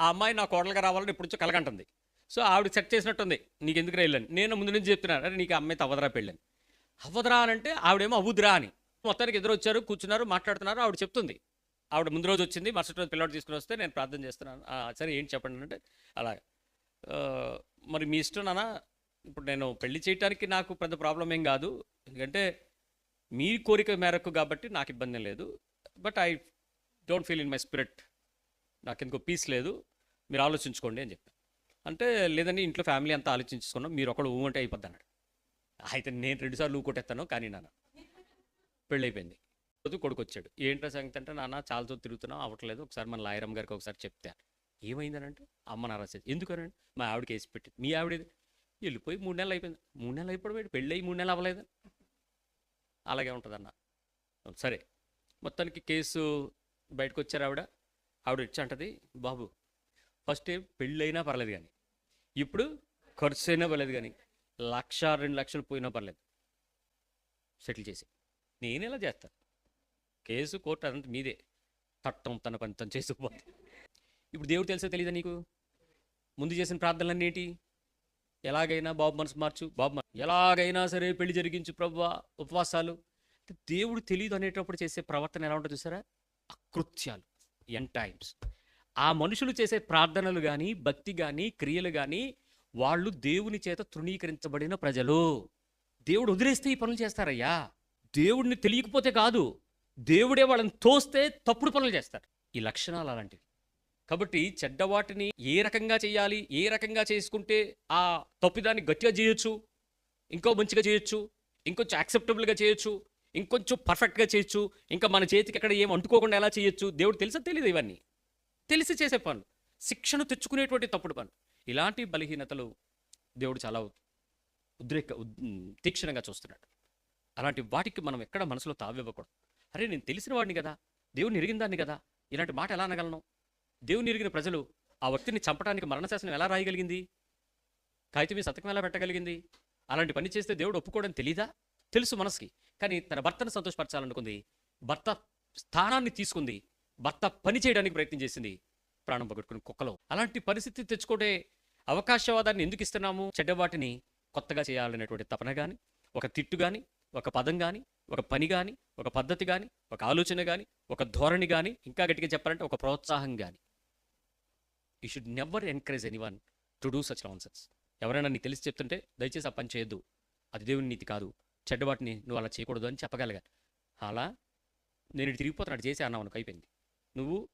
ఆ అమ్మాయి నా కోడలుగా రావాలని ఇప్పుడు కలగంటుంది. సో ఆవిడ సెట్ చేసినట్టుంది నీకు ఎందుకు వెళ్ళాను నేను ముందు నుంచి చెప్తున్నాను అరే నీకు ఆ అమ్మాయి అవ్వదరా పెళ్ళని. అవ్వదరా అని అంటే ఆవిడేమో అవ్వుదురా అని. మొత్తానికి ఎదురు వచ్చారు కూర్చున్నారు మాట్లాడుతున్నారు ఆవిడ చెప్తుంది. ఆవిడ ముందు రోజు వచ్చింది మరుసటి రోజు పిల్లవాడు తీసుకుని వస్తే నేను ప్రార్థన చేస్తున్నాను. సరే ఏంటి చెప్పండి అంటే అలా మరి మీ ఇష్టం నాన్న ఇప్పుడు నేను పెళ్ళి చేయడానికి నాకు పెద్ద ప్రాబ్లం ఏం కాదు. ఎందుకంటే మీ కోరిక మేరకు కాబట్టి నాకు ఇబ్బంది లేదు. But I don't feel in my spirit. నాకెందుకో పీస్ లేదు మీరు ఆలోచించుకోండి అని చెప్పాను. అంటే లేదని ఇంట్లో ఫ్యామిలీ అంతా ఆలోచించుకున్నాం మీరు ఒకడు ఊమంటే అయిపోద్ది అన్నాడు అయితే నేను రెండుసార్లు ఊకొట్టేస్తాను కొట్టేస్తాను కానీ నాన్న పెళ్ళైపోయింది. రోజు కొడుకు వచ్చాడు ఏంట్రా సంగతి అంటే నాన్న చాలాతో తిరుగుతున్నాం అవ్వట్లేదు ఒకసారి మన లాయరమ్మ గారికి ఒకసారి చెప్తే. ఏమైందనంటే అమ్మ నారాసేది ఎందుకనండి మా ఆవిడకి కేసు పెట్టింది. మీ ఆవిడేది వెళ్ళిపోయి మూడు నెలలు అయిపోయింది. మూడు నెలలు అయిపోయి పెళ్ళి అయ్యి మూడు నెలలు అవ్వలేదు? అలాగే ఉంటుందన్న. సరే మొత్తానికి కేసు బయటకు వచ్చారు ఆవిడ. ఆవిడ వచ్చి అంటది బాబు ఫస్ట్ పెళ్ళైనా పర్లేదు కానీ ఇప్పుడు ఖర్చు అయినా పర్లేదు కానీ లక్ష రెండు లక్షలు పోయినా పర్లేదు సెటిల్ చేసి నేను ఎలా చేస్తాను కేసు కోర్టు అదంతా మీదే. తట్టం తన పని తను చేసుకుపోతే ఇప్పుడు దేవుడు తెలుసా తెలియదా నీకు? ముందు చేసిన ప్రార్థనలన్నిటి? ఏంటి ఎలాగైనా బాబు మనసు మార్చు బాబు మనసు ఎలాగైనా సరే పెళ్ళి జరిగించు ప్రభు ఉపవాసాలు. దేవుడు తెలియదు అనేటప్పుడు చేసే ప్రవర్తన ఎలా ఉంటుందో చూసారా? అకృత్యాలు. ఎన్ టైమ్స్ ఆ మనుషులు చేసే ప్రార్థనలు కానీ భక్తి కానీ క్రియలు కానీ వాళ్ళు దేవుని చేత తృణీకరించబడిన ప్రజలు. దేవుడు వదిలేస్తే ఈ పనులు చేస్తారయ్యా. దేవుడిని తెలియకపోతే కాదు. దేవుడే వాళ్ళని తోస్తే తప్పుడు పనులు చేస్తారు. ఈ లక్షణాలు అలాంటివి. కాబట్టి చెడ్డవాటిని ఏ రకంగా చేయాలి ఏ రకంగా చేసుకుంటే ఆ తప్పిదాన్ని గట్టిగా చేయొచ్చు ఇంకో మంచిగా చేయొచ్చు ఇంకొంచెం యాక్సెప్టబుల్గా చేయొచ్చు ఇంకొంచెం పర్ఫెక్ట్గా చేయొచ్చు. ఇంకా మన చేతికి ఎక్కడ ఏం అంటుకోకుండా ఎలా చేయొచ్చు? దేవుడు తెలుసా? తెలియదు ఇవన్నీ? తెలిసి చేసే పనులు. శిక్షణ తెచ్చుకునేటువంటి తప్పుడు పనులు. ఇలాంటి బలహీనతలు దేవుడు చాలా ఉద్రేక తీక్షణంగా చూస్తున్నాడు. అలాంటి వాటికి మనం ఎక్కడ మనసులో తావివ్వకూడదు. అరే నేను తెలిసిన వాడిని కదా. దేవుని ఎరిగిన దాన్ని కదా. ఇలాంటి మాట ఎలా అనగలను? దేవుని ఎరిగిన ప్రజలు ఆ వ్యక్తిని చంపడానికి మరణశాసనం ఎలా రాయగలిగింది? కాగితం మీ శతకం ఎలా పెట్టగలిగింది? అలాంటి పని చేస్తే దేవుడు ఒప్పుకోవడం తెలీదా? తెలుసు మనసుకి. కానీ తన భర్తను సంతోషపరచాలనుకుంది. భర్త స్థానాన్ని తీసుకుంది. భర్త పని చేయడానికి ప్రయత్నం చేసింది. ప్రాణం పగట్టుకుని కుక్కలో. అలాంటి పరిస్థితి తెచ్చుకోటే అవకాశవాదాన్ని ఎందుకు ఇస్తున్నాము? చెడ్డవాటిని కొత్తగా చేయాలనేటువంటి తపన కానీ ఒక తిట్టు కానీ ఒక పదం కానీ ఒక పని కానీ ఒక పద్ధతి కానీ ఒక ఆలోచన కానీ ఒక ధోరణి కానీ ఇంకా గట్టిగా చెప్పాలంటే ఒక ప్రోత్సాహం కానీ you should never encourage anyone to do such nonsense ఎవరైనా నీకు తెలిసి చెప్తుంటే దయచేసి ఆ పని చేయొద్దు. అది దేవుని నీతి కాదు. చెడ్డవాటిని నువ్వు అలా చేయకూడదు అని చెప్పగలగాలి. అలా నేను ఇటు తిరిగిపోతున్నాడు చేసి అన్నావు అనుకో అయిపోయింది. నువ్వు